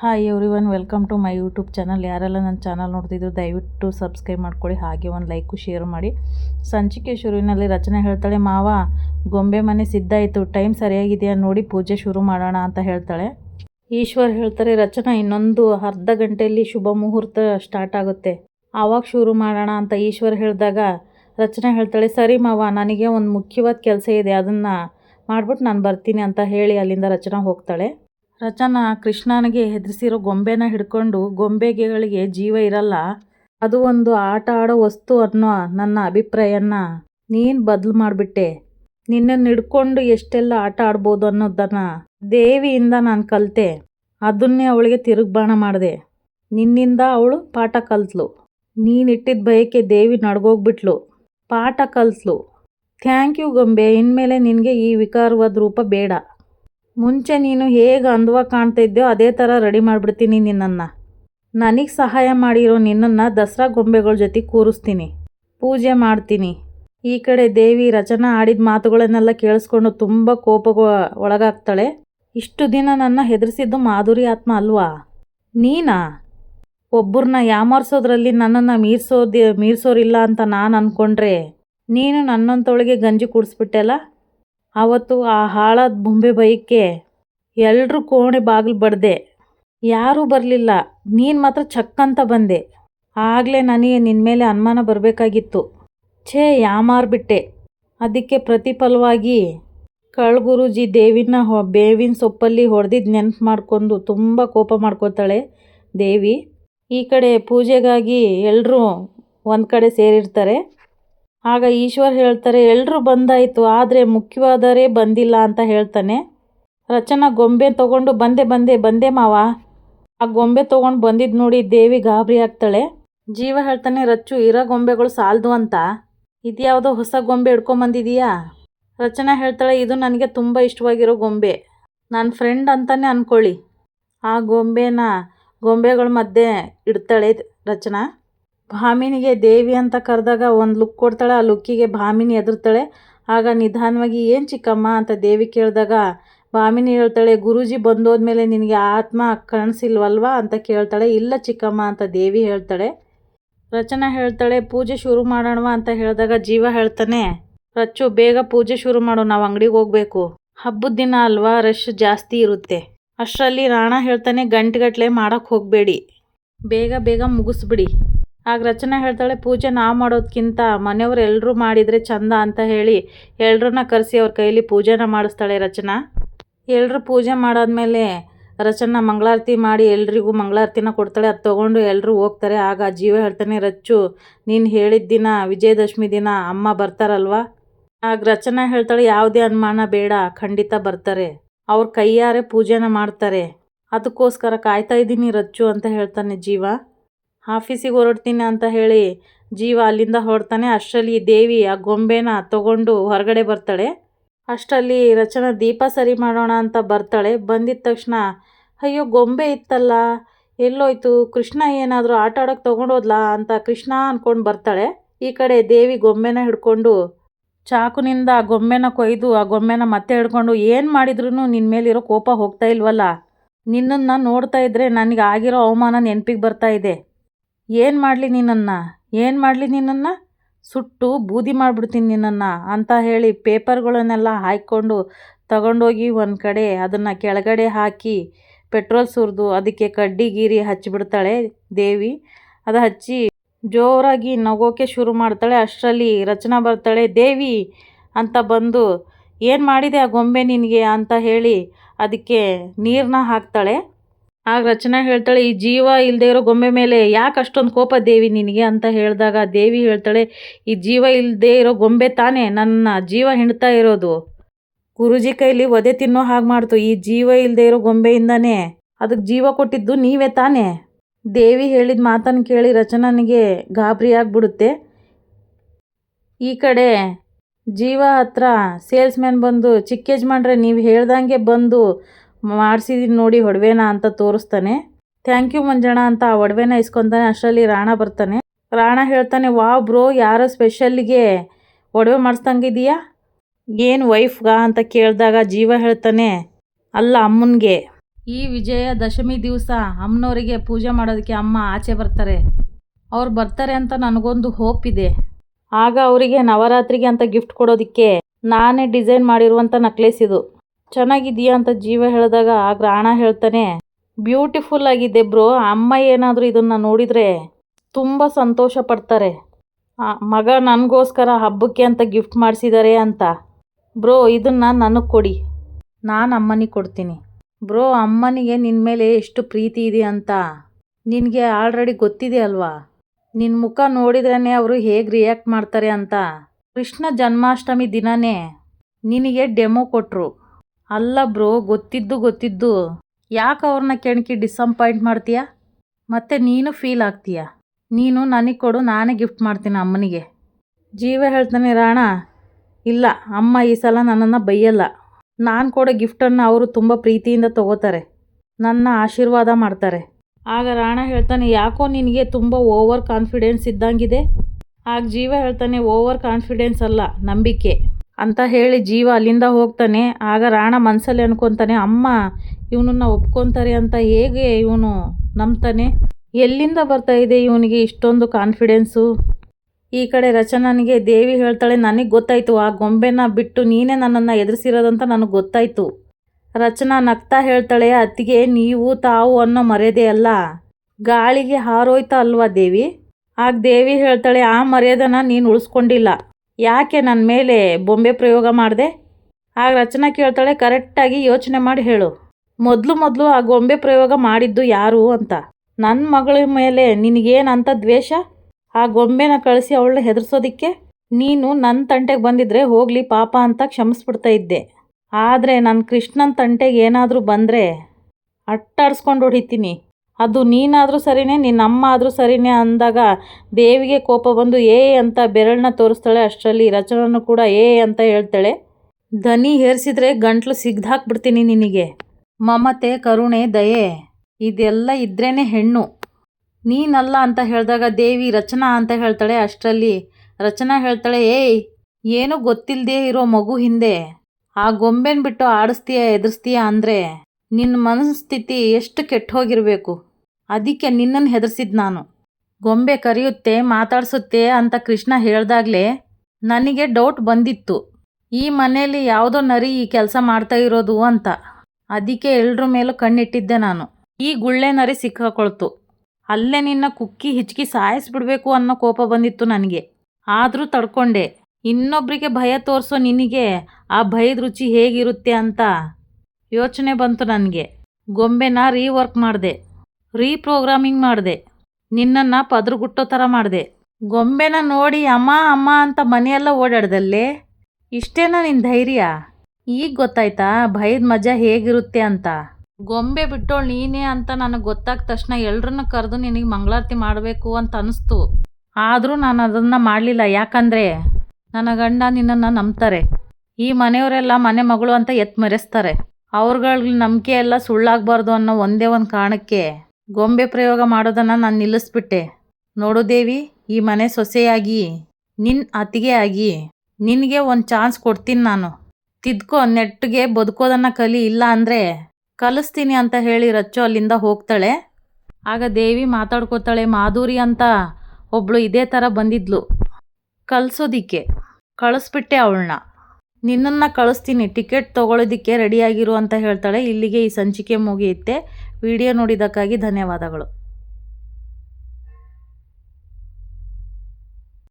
Hi every one welcome to my YouTube channel ಯಾರೆಲ್ಲ ನನ್ನ channel ನೋಡ್ತಿದ್ರು, ದಯವಿಟ್ಟು ಸಬ್ಸ್ಕ್ರೈಬ್ ಮಾಡ್ಕೊಳ್ಳಿ, ಹಾಗೆ ಒಂದು ಲೈಕು ಶೇರ್ ಮಾಡಿ. ಸಂಚಿಕೆ ಶುರುವಿನಲ್ಲಿ ರಚನೆ ಹೇಳ್ತಾಳೆ, ಮಾವ, ಗೊಂಬೆ ಮನೆ ಸಿದ್ಧ ಆಯಿತು ಟೈಮ್ ಸರಿಯಾಗಿದೆಯಾ? ನೋಡಿ ಪೂಜೆ ಶುರು ಮಾಡೋಣ ಅಂತ ಹೇಳ್ತಾಳೆ. ಈಶ್ವರ್ ಹೇಳ್ತಾರೆ, ರಚನಾ, ಇನ್ನೊಂದು ಅರ್ಧ ಗಂಟೆಯಲ್ಲಿ ಶುಭ ಮುಹೂರ್ತ ಸ್ಟಾರ್ಟ್ ಆಗುತ್ತೆ. ಆವಾಗ ಶುರು ಮಾಡೋಣ ಅಂತ ಈಶ್ವರ್ ಹೇಳಿದಾಗ ರಚನೆ ಹೇಳ್ತಾಳೆ, ಸರಿ ಮಾವ, ನನಗೆ ಒಂದು ಮುಖ್ಯವಾದ ಕೆಲಸ ಇದೆ, ಅದನ್ನು ಮಾಡ್ಬಿಟ್ಟು ನಾನು ಬರ್ತೀನಿ ಅಂತ ಹೇಳಿ ಅಲ್ಲಿಂದ ರಚನಾ ಹೋಗ್ತಾಳೆ. ರಚನಾ ಕೃಷ್ಣನಿಗೆ ಹೆದರಿಸಿರೋ ಗೊಂಬೆನ ಹಿಡ್ಕೊಂಡು ಗೊಂಬೆಗೆಗಳಿಗೆ ಜೀವ ಇರಲ್ಲ. ಅದು ಒಂದು ಆಟ ಆಡೋ ವಸ್ತು ಅನ್ನೋ ನನ್ನ ಅಭಿಪ್ರಾಯನ ನೀನು ಬದಲು ಮಾಡಿಬಿಟ್ಟೆ. ನಿನ್ನನ್ನು ಹಿಡ್ಕೊಂಡು ಎಷ್ಟೆಲ್ಲ ಆಟ ಆಡ್ಬೋದು ಅನ್ನೋದನ್ನು ದೇವಿಯಿಂದ ನಾನು ಕಲಿತೆ. ಅದನ್ನೇ ಅವಳಿಗೆ ತಿರುಗ್ಬಾಣ ಮಾಡಿದೆ. ನಿನ್ನಿಂದ ಅವಳು ಪಾಠ ಕಲ್ತ್ಲು. ನೀನಿಟ್ಟಿದ್ದ ಬಯಕೆ ದೇವಿ ನಡ್ಗೋಗ್ಬಿಟ್ಲು. ಪಾಠ ಕಲಿಸ್ಲು ಥ್ಯಾಂಕ್ ಯು ಗೊಂಬೆ, ಇನ್ಮೇಲೆ ನಿನಗೆ ಈ ವಿಕಾರವಾದ ರೂಪ ಬೇಡ. ಮುಂಚೆ ನೀನು ಹೇಗೆ ಅಂದುವ ಕಾಣ್ತಾ ಇದ್ದೆಯೋ ಅದೇ ಥರ ರೆಡಿ ಮಾಡಿಬಿಡ್ತೀನಿ ನಿನ್ನನ್ನು. ನನಗೆ ಸಹಾಯ ಮಾಡಿರೋ ನಿನ್ನನ್ನು ದಸರಾ ಗೊಂಬೆಗಳ ಜೊತೆ ಕೂರಿಸ್ತೀನಿ. ಪೂಜೆ ಮಾಡ್ತೀನಿ. ಈ ಕಡೆ ದೇವಿ ರಚನಾ ಆಡಿದ ಮಾತುಗಳನ್ನೆಲ್ಲ ಕೇಳಿಸ್ಕೊಂಡು ತುಂಬ ಕೋಪ ಒಳಗಾಗ್ತಾಳೆ. ಇಷ್ಟು ದಿನ ನನ್ನ ಹೆದರಿಸಿದ್ದು ಮಾಧುರಿ ಆತ್ಮ ಅಲ್ವಾ? ನೀನಾ? ಒಬ್ಬರನ್ನ ಯಾಮಾರಿಸೋದ್ರಲ್ಲಿ ನನ್ನನ್ನು ಮೀರ್ಸೋದಿ ಮೀರಿಸೋರಿಲ್ಲ ಅಂತ ನಾನು ಅಂದ್ಕೊಂಡ್ರೆ ನೀನು ನನ್ನಂತೊಳಗೆ ಗಂಜಿ ಕುಡಿಸ್ಬಿಟ್ಟೆಲ್ಲ? ಆವತ್ತು ಆ ಹಾಳಾದ ಬೊಂಬೆ ಬೈಕ್ಕೆ ಎಲ್ಲರೂ ಕೋಣೆ ಬಾಗಿಲು ಬಡ್ದೆ. ಯಾರೂ ಬರಲಿಲ್ಲ. ನೀನು ಮಾತ್ರ ಚಕ್ಕಂತ ಬಂದೆ. ಆಗಲೇ ನನಗೆ ನಿನ್ನ ಮೇಲೆ ಅನುಮಾನ ಬರಬೇಕಾಗಿತ್ತು. ಛೇ ಯಾಮಾರ್ಬಿಟ್ಟೆ ಅದಕ್ಕೆ ಪ್ರತಿಫಲವಾಗಿ ಕಳ್ಗುರುಜಿ ದೇವಿನ ಹೊ, ಬೇವಿನ ಸೊಪ್ಪಲ್ಲಿ ಹೊಡೆದಿದ್ದು ನೆನಪು ಮಾಡ್ಕೊಂಡು ತುಂಬ ಕೋಪ ಮಾಡ್ಕೋತಾಳೆ ದೇವಿ. ಈ ಕಡೆ ಪೂಜೆಗಾಗಿ ಎಲ್ಲರೂ ಒಂದು ಕಡೆ ಸೇರಿರ್ತಾರೆ. ಆಗ ಈಶ್ವರ್ ಹೇಳ್ತಾರೆ ಎಲ್ಲರೂ ಬಂದಾಯಿತು, ಆದರೆ ಮುಖ್ಯವಾದರೇ ಬಂದಿಲ್ಲ ಅಂತ ಹೇಳ್ತಾನೆ. ರಚನಾ ಗೊಂಬೆ ತೊಗೊಂಡು ಬಂದೆ ಬಂದೆ ಬಂದೆ ಮಾವ. ಆ ಗೊಂಬೆ ತೊಗೊಂಡು ಬಂದಿದ್ದು ನೋಡಿ ದೇವಿ ಗಾಬರಿ ಆಗ್ತಾಳೆ. ಜೀವ ಹೇಳ್ತಾನೆ, ರಚ್ಚು, ಇರೋ ಗೊಂಬೆಗಳು ಸಾಲದು ಅಂತ. ಇದ್ಯಾವುದೋ ಹೊಸ ಗೊಂಬೆ ಹಿಡ್ಕೊಂಬಂದಿದೀಯಾ? ರಚನಾ ಹೇಳ್ತಾಳೆ, ಇದು ನನಗೆ ತುಂಬ ಇಷ್ಟವಾಗಿರೋ ಗೊಂಬೆ. ನನ್ನ ಫ್ರೆಂಡ್ ಅಂತಲೇ ಅಂದ್ಕೊಳ್ಳಿ ಆ ಗೊಂಬೆನ, ಗೊಂಬೆಗಳ ಮಧ್ಯೆ ಇಡ್ತಾಳೆ ರಚನಾ. ಭಾಮಿನಿಗೆ ದೇವಿ ಅಂತ ಕರೆದಾಗ ಒಂದು ಲುಕ್ ಕೊಡ್ತಾಳೆ, ಆ ಲುಕ್ಕಿಗೆ ಭಾಮಿನಿ ಎದುರ್ತಾಳೆ ಆಗ ನಿಧಾನವಾಗಿ, ಏನು ಚಿಕ್ಕಮ್ಮ? ಅಂತ ದೇವಿ ಕೇಳಿದಾಗ, ಭಾಮಿನಿ ಹೇಳ್ತಾಳೆ, ಗುರೂಜಿ ಬಂದೋದ್ಮೇಲೆ ನಿನಗೆ ಆತ್ಮ ಕಾಣಿಸಿಲ್ವಲ್ವಾ? ಅಂತ ಕೇಳ್ತಾಳೆ. ಇಲ್ಲ ಚಿಕ್ಕಮ್ಮ, ಅಂತ ದೇವಿ ಹೇಳ್ತಾಳೆ. ರಚನಾ ಹೇಳ್ತಾಳೆ, ಪೂಜೆ ಶುರು ಮಾಡೋಣವಾ, ಅಂತ ಹೇಳಿದಾಗ ಜೀವ ಹೇಳ್ತಾನೆ, ರಚ್ಚು, ಬೇಗ ಪೂಜೆ ಶುರು ಮಾಡು, ನಾವು ಅಂಗಡಿಗೆ ಹೋಗಬೇಕು. ಹಬ್ಬದ ದಿನ ಅಲ್ವಾ ರಶ್ ಜಾಸ್ತಿ ಇರುತ್ತೆ. ಅಷ್ಟರಲ್ಲಿ ರಾಣ ಹೇಳ್ತಾನೆ ಗಂಟೆಗಟ್ಟಲೆ ಮಾಡೋಕ್ಕೆ ಹೋಗಬೇಡಿ. ಬೇಗ ಬೇಗ ಮುಗಿಸ್ಬಿಡಿ. ಆಗ ರಚನಾ ಹೇಳ್ತಾಳೆ, ಪೂಜೆ ನಾವು ಮಾಡೋದಕ್ಕಿಂತ ಮನೆಯವ್ರು ಎಲ್ಲರೂ ಮಾಡಿದರೆ ಚಂದ ಅಂತ ಹೇಳಿ ಎಲ್ಲರನ್ನ ಕರೆಸಿ ಅವ್ರ ಕೈಲಿ ಪೂಜೆನ ಮಾಡಿಸ್ತಾಳೆ ರಚನಾ. ಎಲ್ಲರೂ ಪೂಜೆ ಮಾಡಾದ್ಮೇಲೆ ರಚನಾ ಮಂಗಳಾರತಿ ಮಾಡಿ ಎಲ್ರಿಗೂ ಮಂಗಳಾರತಿನ ಕೊಡ್ತಾಳೆ. ಅದು ತೊಗೊಂಡು ಎಲ್ಲರೂ ಹೋಗ್ತಾರೆ. ಆಗ ಜೀವ ಹೇಳ್ತಾನೆ, ರಚ್ಚು, ನೀನು ಹೇಳಿದ ದಿನ, ವಿಜಯದಶಮಿ ದಿನ ಅಮ್ಮ ಬರ್ತಾರಲ್ವ? ಆಗ ರಚನಾ ಹೇಳ್ತಾಳೆ, ಯಾವುದೇ ಅನುಮಾನ ಬೇಡ, ಖಂಡಿತ ಬರ್ತಾರೆ. ಅವ್ರ ಕೈಯಾರೆ ಪೂಜೆನ ಮಾಡ್ತಾರೆ. ಅದಕ್ಕೋಸ್ಕರ ಕಾಯ್ತಾ ಇದ್ದೀನಿ ರಚ್ಚು ಅಂತ ಹೇಳ್ತಾನೆ ಜೀವ. ಆಫೀಸಿಗೆ ಹೊರಡ್ತೀನಿ ಅಂತ ಹೇಳಿ ಜೀವ ಅಲ್ಲಿಂದ ಹೊರಡ್ತಾನೆ. ಅಷ್ಟರಲ್ಲಿ ದೇವಿ ಆ ಗೊಂಬೆನ ತಗೊಂಡು ಹೊರಗಡೆ ಬರ್ತಾಳೆ. ಅಷ್ಟರಲ್ಲಿ ರಚನಾ ದೀಪ ಸರಿ ಮಾಡೋಣ ಅಂತ ಬರ್ತಾಳೆ. ಬಂದಿದ ತಕ್ಷಣ, ಅಯ್ಯೋ, ಗೊಂಬೆ ಇತ್ತಲ್ಲ, ಎಲ್ಲೋಯ್ತು, ಕೃಷ್ಣ ಏನಾದರೂ ಆಟ ಆಡೋಕ್ಕೆ ತೊಗೊಂಡೋದ್ಲಾ? ಅಂತ ಕೃಷ್ಣ ಅಂದ್ಕೊಂಡು ಬರ್ತಾಳೆ. ಈ ಕಡೆ ದೇವಿ ಗೊಂಬೆನ ಹಿಡ್ಕೊಂಡು ಚಾಕುನಿಂದ ಆ ಗೊಂಬೆನ ಕೊಯ್ದು, ಆ ಗೊಂಬೆನ ಮತ್ತೆ ಹಿಡ್ಕೊಂಡು, ಏನು ಮಾಡಿದ್ರೂ ನಿನ್ನ ಮೇಲಿರೋ ಕೋಪ ಹೋಗ್ತಾ ಇಲ್ವಲ್ಲ? ನಿನ್ನನ್ನು ನೋಡ್ತಾ ಇದ್ದರೆ ನನಗೆ ಆಗಿರೋ ಅವಮಾನ ನೆನಪಿಗೆ ಬರ್ತಾ ಇದೆ. ಏನು ಮಾಡಲಿ ನಿನ್ನನ್ನು? ಏನು ಮಾಡಲಿ ನಿನ್ನನ್ನು? ಸುಟ್ಟು ಬೂದಿ ಮಾಡಿಬಿಡ್ತೀನಿ ನಿನ್ನನ್ನು ಅಂತ ಹೇಳಿ ಪೇಪರ್ಗಳನ್ನೆಲ್ಲ ಹಾಕ್ಕೊಂಡು ತಗೊಂಡೋಗಿ ಒಂದು ಕಡೆ ಅದನ್ನು ಕೆಳಗಡೆ ಹಾಕಿ ಪೆಟ್ರೋಲ್ ಸುರಿದು ಅದಕ್ಕೆ ಕಡ್ಡಿ ಗೀರಿ ಹಚ್ಚಿಬಿಡ್ತಾಳೆ ದೇವಿ. ಅದು ಹಚ್ಚಿ ಜೋರಾಗಿ ನಗೋಕೆ ಶುರು ಮಾಡ್ತಾಳೆ. ಅಷ್ಟರಲ್ಲಿ ರಚನಾ ಬರ್ತಾಳೆ, ದೇವಿ ಅಂತ ಬಂದು, ಏನು ಮಾಡಿದೆ ಆ ಗೊಂಬೆ ನಿನಗೆ? ಅಂತ ಹೇಳಿ ಅದಕ್ಕೆ ನೀರನ್ನ ಹಾಕ್ತಾಳೆ. ಆಗ ರಚನಾ ಹೇಳ್ತಾಳೆ, ಈ ಜೀವ ಇಲ್ಲದೆ ಇರೋ ಗೊಂಬೆ ಮೇಲೆ ಯಾಕೆ ಅಷ್ಟೊಂದು ಕೋಪ ದೇವಿ ನಿನಗೆ? ಅಂತ ಹೇಳಿದಾಗ ದೇವಿ ಹೇಳ್ತಾಳೆ, ಈ ಜೀವ ಇಲ್ಲದೆ ಇರೋ ಗೊಂಬೆ ತಾನೇ, ನನ್ನ ಜೀವ ಹಿಂಡ್ತಾ ಇರೋದು. ಗುರುಜಿ ಕೈಲಿ ಒದೆ ತಿನ್ನೋ ಹಾಗೆ ಮಾಡ್ತು, ಈ ಜೀವ ಇಲ್ಲದೆ ಇರೋ ಗೊಂಬೆಯಿಂದನೇ ಅದಕ್ಕೆ ಜೀವ ಕೊಟ್ಟಿದ್ದು ನೀವೇ ತಾನೇ? ದೇವಿ ಹೇಳಿದ ಮಾತನ್ನು ಕೇಳಿ ರಚನನಿಗೆ ಗಾಬರಿ ಆಗಿಬಿಡುತ್ತೆ. ಈ ಕಡೆ ಜೀವ ಹತ್ರ ಸೇಲ್ಸ್ಮ್ಯಾನ್ ಬಂದು, ಚಿಕ್ಕ ಮಾಡ್ರೆ ನೀವು ಹೇಳ್ದಂಗೆ ಬಂದು ಮಾಡಿಸಿದೀನಿ ನೋಡಿ ಒಡವೆನ ಅಂತ ತೋರಿಸ್ತಾನೆ. ಥ್ಯಾಂಕ್ ಯು ಮಂಜಣ್ಣ ಅಂತ ಆ ಒಡವೆನ ಇಸ್ಕೊತಾನೆ. ಅಷ್ಟರಲ್ಲಿ ರಾಣ ಬರ್ತಾನೆ. ರಾಣ ಹೇಳ್ತಾನೆ ವಾ ಬ್ರೋ, ಯಾರೋ ಸ್ಪೆಷಲ್ಗೆ ಒಡವೆ ಮಾಡಿಸ್ದಂಗಿದೆಯಾ ಏನು ವೈಫ್ಗಾ? ಅಂತ ಕೇಳಿದಾಗ ಜೀವ ಹೇಳ್ತಾನೆ, ಅಲ್ಲ, ಅಮ್ಮನಿಗೆ. ಈ ವಿಜಯ ದಶಮಿ ದಿವಸ ಅಮ್ಮನವರಿಗೆ ಪೂಜೆ ಮಾಡೋದಕ್ಕೆ ಅಮ್ಮ ಆಚೆ ಬರ್ತಾರೆ. ಅವ್ರು ಬರ್ತಾರೆ ಅಂತ ನನಗೊಂದು ಹೋಪ್ ಇದೆ. ಆಗ ಅವರಿಗೆ ನವರಾತ್ರಿಗೆ ಅಂತ ಗಿಫ್ಟ್ ಕೊಡೋದಕ್ಕೆ ನಾನೇ ಡಿಸೈನ್ ಮಾಡಿರುವಂಥ ನಕ್ಲೇಸ್ ಇದು. ಚೆನ್ನಾಗಿದೆಯಾ ಅಂತ ಜೀವ ಹೇಳಿದಾಗ ಆಗ ರಾಣ ಹೇಳ್ತಾನೆ ಬ್ಯೂಟಿಫುಲ್ ಆಗಿದೆ ಬ್ರೋ, ಅಮ್ಮ ಏನಾದರೂ ಇದನ್ನು ನೋಡಿದರೆ ತುಂಬ ಸಂತೋಷ ಪಡ್ತಾರೆ. ಮಗ ನನಗೋಸ್ಕರ ಹಬ್ಬಕ್ಕೆ ಅಂತ ಗಿಫ್ಟ್ ಮಾಡಿಸಿದ್ದಾರೆ ಅಂತ. ಬ್ರೋ, ಇದನ್ನು ನನಗೆ ಕೊಡಿ. ನಾನು ಅಮ್ಮನಿಗೆ ಕೊಡ್ತೀನಿ. ಬ್ರೋ, ಅಮ್ಮನಿಗೆ ನಿನ್ನ ಮೇಲೆ ಎಷ್ಟು ಪ್ರೀತಿ ಇದೆ ಅಂತ. ನಿನಗೆ ಆಲ್ರೆಡಿ ಗೊತ್ತಿದೆ ಅಲ್ವಾ? ನಿನ್ನ ಮುಖ ನೋಡಿದ್ರೇ ಅವರು ಹೇಗೆ ರಿಯಾಕ್ಟ್ ಮಾಡ್ತಾರೆ ಅಂತ. ಕೃಷ್ಣ ಜನ್ಮಾಷ್ಟಮಿ ದಿನವೇ ನಿನಗೆ ಡೆಮೋ ಕೊಟ್ಟರು ಅಲ್ಲ ಬ್ರೋ, ಗೊತ್ತಿದ್ದು ಗೊತ್ತಿದ್ದು. ಯಾಕೆ ಅವ್ರನ್ನ ಕೆಣಕಿ ಡಿಸಪಾಯಿಂಟ್ ಮಾಡ್ತೀಯ? ಮತ್ತೆ ನೀನು ಫೀಲ್ ಆಗ್ತೀಯ? ನೀನು ನನಗೆ ಕೊಡು, ನಾನೇ ಗಿಫ್ಟ್ ಮಾಡ್ತೀನಿ ಅಮ್ಮನಿಗೆ. ಜೀವ ಹೇಳ್ತಾನೆ, ರಾಣ, ಇಲ್ಲ, ಅಮ್ಮ ಈ ಸಲ ನನ್ನನ್ನು ಬೈಯಲ್ಲ. ನಾನು ಕೊಡೋ ಗಿಫ್ಟನ್ನು ಅವರು ತುಂಬ ಪ್ರೀತಿಯಿಂದ ತಗೋತಾರೆ. ನನ್ನ ಆಶೀರ್ವಾದ ಮಾಡ್ತಾರೆ. ಆಗ ರಾಣ ಹೇಳ್ತಾನೆ, ಯಾಕೋ ನಿನಗೆ ತುಂಬ ಓವರ್ ಕಾನ್ಫಿಡೆನ್ಸ್ ಇದ್ದಂಗಿದೆ? ಆಗ ಜೀವ ಹೇಳ್ತಾನೆ ಓವರ್ ಕಾನ್ಫಿಡೆನ್ಸ್ ಅಲ್ಲ, ನಂಬಿಕೆ. ಅಂತ ಹೇಳಿ ಜೀವ ಅಲ್ಲಿಂದ ಹೋಗ್ತಾನೆ. ಆಗ ರಾಣ ಮನಸ್ಸಲ್ಲಿ ಅನ್ಕೊತಾನೆ, ಅಮ್ಮ, ಇವನನ್ನ ಒಪ್ಕೊತಾರೆ ಅಂತ ಹೇಗೆ ಇವನು ನಂಬ್ತಾನೆ? ಎಲ್ಲಿಂದ ಬರ್ತಾ ಇದೆ ಇವನಿಗೆ ಇಷ್ಟೊಂದು ಕಾನ್ಫಿಡೆನ್ಸು ಈ ಕಡೆ ರಚನನಿಗೆ ದೇವಿ ಹೇಳ್ತಾಳೆ, ನನಗೆ ಗೊತ್ತಾಯಿತು, ಆ ಗೊಂಬೆನ ಬಿಟ್ಟು ನೀನೇ ನನ್ನನ್ನು ಎದುರಿಸಿರೋದಂತ ನನಗೆ ಗೊತ್ತಾಯಿತು. ರಚನಾ ನಗ್ತಾ ಹೇಳ್ತಾಳೆ, ಅತ್ತಿಗೆ, ನೀವು ತಾವು ಅನ್ನೋ ಮರ್ಯಾದೆ ಅಲ್ಲ. ಗಾಳಿಗೆ ಹಾರೋಯ್ತಾ ಅಲ್ವಾ ದೇವಿ? ಆಗ ದೇವಿ ಹೇಳ್ತಾಳೆ, ಆ ಮರ್ಯಾದೆನ ನೀನು ಉಳಿಸ್ಕೊಂಡಿಲ್ಲ. ಯಾಕೆ ನನ್ನ ಮೇಲೆ ಬೊಂಬೆ ಪ್ರಯೋಗ ಮಾಡಿದೆ? ಆಗ ರಚನಾ ಕೇಳ್ತಾಳೆ, ಕರೆಕ್ಟಾಗಿ ಯೋಚನೆ ಮಾಡಿ ಹೇಳು. ಮೊದಲು ಮೊದಲು ಆ ಗೊಂಬೆ ಪ್ರಯೋಗ ಮಾಡಿದ್ದು ಯಾರು ಅಂತ. ನನ್ನ ಮಗಳ ಮೇಲೆ ನಿನಗೇನಂತ ದ್ವೇಷ? ಆ ಗೊಂಬೆನ ಕಳಿಸಿ ಅವಳನ್ನ ಹೆದರ್ಸೋದಿಕ್ಕೆ? ನೀನು ನನ್ನ ತಂಟೆಗೆ ಬಂದಿದ್ರೆ ಹೋಗಲಿ ಪಾಪ ಅಂತ ಕ್ಷಮಿಸ್ಬಿಡ್ತಾ ಇದ್ದೆ. ಆದರೆ ನನ್ನ ಕೃಷ್ಣನ ತಂಟೆಗೆ ಏನಾದರೂ ಬಂದರೆ ಅಟ್ಟಾಡಿಸ್ಕೊಂಡು ಹೊಡಿತೀನಿ ಅದು ನೀನಾದರೂ ಸರಿನೇ ನಿನ್ನಮ್ಮ ಆದರೂ ಸರಿನೇ ಅಂದಾಗ ದೇವಿಗೆ ಕೋಪ ಬಂದು, ಏ ಅಂತ ಬೆರಳನ್ನ ತೋರಿಸ್ತಾಳೆ. ಅಷ್ಟರಲ್ಲಿ ರಚನನು ಕೂಡ, ಏ ಅಂತ ಹೇಳ್ತಾಳೆ. ದನಿ ಹೇರಿಸಿದ್ರೆ ಗಂಟ್ಲು ಸಿಗ್ದಾಕ್ಬಿಡ್ತೀನಿ ನಿನಗೆ. ಮಮತೆ, ಕರುಣೆ, ದಯೆ, ಇದೆಲ್ಲ ಇದ್ರೇ ಹೆಣ್ಣು. ನೀನಲ್ಲ ಅಂತ ಹೇಳಿದಾಗ ದೇವಿ ರಚನಾ ಅಂತ ಹೇಳ್ತಾಳೆ. ಅಷ್ಟರಲ್ಲಿ ರಚನಾ ಹೇಳ್ತಾಳೆ, ಏಯ್, ಏನೂ ಗೊತ್ತಿಲ್ಲದೆ ಇರೋ ಮಗು ಹಿಂದೆ. ಆ ಗೊಂಬೆನ ಬಿಟ್ಟು ಆಡಿಸ್ತೀಯ, ಎದುರಿಸ್ತೀಯ ಅಂದರೆ ನಿನ್ನ ಮನಸ್ಥಿತಿ ಎಷ್ಟು ಕೆಟ್ಟ ಹೋಗಿರಬೇಕು. ಅದಕ್ಕೆ ನಿನ್ನನ್ನು ಹೆದರ್ಸಿದ್ ನಾನು. ಗೊಂಬೆ ಕರೆಯುತ್ತೆ, ಮಾತಾಡಿಸುತ್ತೆ ಅಂತ ಕೃಷ್ಣ ಹೇಳ್ದಾಗಲೇ ನನಗೆ ಡೌಟ್ ಬಂದಿತ್ತು. ಈ ಮನೆಯಲ್ಲಿ ಯಾವುದೋ ನರಿ ಈ ಕೆಲಸ ಮಾಡ್ತಾ ಇರೋದು ಅಂತ. ಅದಕ್ಕೆ ಎಲ್ರ ಮೇಲೂ ಕಣ್ಣಿಟ್ಟಿದ್ದೆ ನಾನು. ಈ ಗುಳ್ಳೆ ನರಿ ಸಿಕ್ಕಾಕೊಳ್ತು. ಅಲ್ಲೇ ನಿನ್ನ ಕುಕ್ಕಿ ಹಿಚ್ಕಿ ಸಾಯಿಸ್ಬಿಡ್ಬೇಕು ಅನ್ನೋ ಕೋಪ ಬಂದಿತ್ತು ನನಗೆ. ಆದರೂ ತಡ್ಕೊಂಡೆ. ಇನ್ನೊಬ್ಬರಿಗೆ ಭಯ ತೋರಿಸೋ ನಿನಗೆ ಆ ಭಯದ ರುಚಿ ಹೇಗಿರುತ್ತೆ ಅಂತ ಯೋಚನೆ ಬಂತು ನನಗೆ. ಗೊಂಬೆನ ರೀವರ್ಕ್ ಮಾಡಿದೆ. ರೀಪ್ರೋಗ್ರಾಮಿಂಗ್ ಮಾಡಿದೆ. ನಿನ್ನನ್ನು ಪದ್ರಗುಟ್ಟೋ ಥರ ಮಾಡಿದೆ. ಗೊಂಬೆನ ನೋಡಿ ಅಮ್ಮ ಅಮ್ಮ ಅಂತ ಮನೆಯೆಲ್ಲ ಓಡಾಡ್ದಲ್ಲೇ? ಇಷ್ಟೇನಾ ನಿನ್ನ ಧೈರ್ಯ? ಈಗ ಗೊತ್ತಾಯ್ತಾ ಭಯದ ಮಜಾ ಹೇಗಿರುತ್ತೆ ಅಂತ? ಗೊಂಬೆ ಬಿಟ್ಟೋಳು ನೀನೇ ಅಂತ ನನಗೆ ಗೊತ್ತಾದ ತಕ್ಷಣ ಎಲ್ರನ್ನ ಕರೆದು ನಿನಗೆ ಮಂಗಳಾರತಿ ಮಾಡಬೇಕು ಅಂತ ಅನಿಸ್ತು. ಆದರೂ ನಾನು ಅದನ್ನು ಮಾಡಲಿಲ್ಲ. ಯಾಕಂದರೆ ನನ್ನ ಗಂಡ ನಿನ್ನನ್ನು ನಂಬ್ತಾರೆ. ಈ ಮನೆಯವರೆಲ್ಲ ಮನೆ ಮಗಳು ಅಂತ ಎತ್ತು ಮರೆಸ್ತಾರೆ ಅವ್ರಗಳ ನಂಬಿಕೆ ಎಲ್ಲ ಸುಳ್ಳಾಗಬಾರ್ದು ಅನ್ನೋ ಒಂದೇ ಒಂದು ಕಾರಣಕ್ಕೆ ಗೊಂಬೆ ಪ್ರಯೋಗ ಮಾಡೋದನ್ನು ನಾನು ನಿಲ್ಲಿಸ್ಬಿಟ್ಟೆ. ನೋಡು ದೇವಿ, ಈ ಮನೆ ಸೊಸೆಯಾಗಿ ನಿನ್ನ ಅತ್ತಿಗೆ ಆಗಿ, ನಿನಗೆ ಒಂದು ಚಾನ್ಸ್ ಕೊಡ್ತೀನಿ ನಾನು. ತಿದ್ಕೋ ನೆಟ್ಟಿಗೆ ಬದುಕೋದನ್ನು ಕಲಿ, ಇಲ್ಲ ಅಂದರೆ ಕಲಿಸ್ತೀನಿ ಅಂತ ಹೇಳಿ ರಚ್ಚು ಅಲ್ಲಿಂದ ಹೋಗ್ತಾಳೆ. ಆಗ ದೇವಿ ಮಾತಾಡ್ಕೋತಾಳೆ, ಮಾಧುರಿ ಅಂತ ಒಬ್ಳು ಇದೇ ಥರ ಬಂದಿದ್ಲು. ಕಲಿಸೋದಿಕ್ಕೆ. ಕಳಿಸ್ಬಿಟ್ಟೆ ಅವಳನ್ನ. ನಿನ್ನನ್ನು ಕಳಿಸ್ತೀನಿ ಟಿಕೆಟ್ ತೊಗೊಳೋದಕ್ಕೆ ರೆಡಿಯಾಗಿರು ಅಂತ ಹೇಳ್ತಾಳೆ. ಇಲ್ಲಿಗೆ ಈ ಸಂಚಿಕೆ ಮುಗಿಯುತ್ತೆ. ವಿಡಿಯೋ ನೋಡಿದ್ದಕ್ಕಾಗಿ ಧನ್ಯವಾದಗಳು.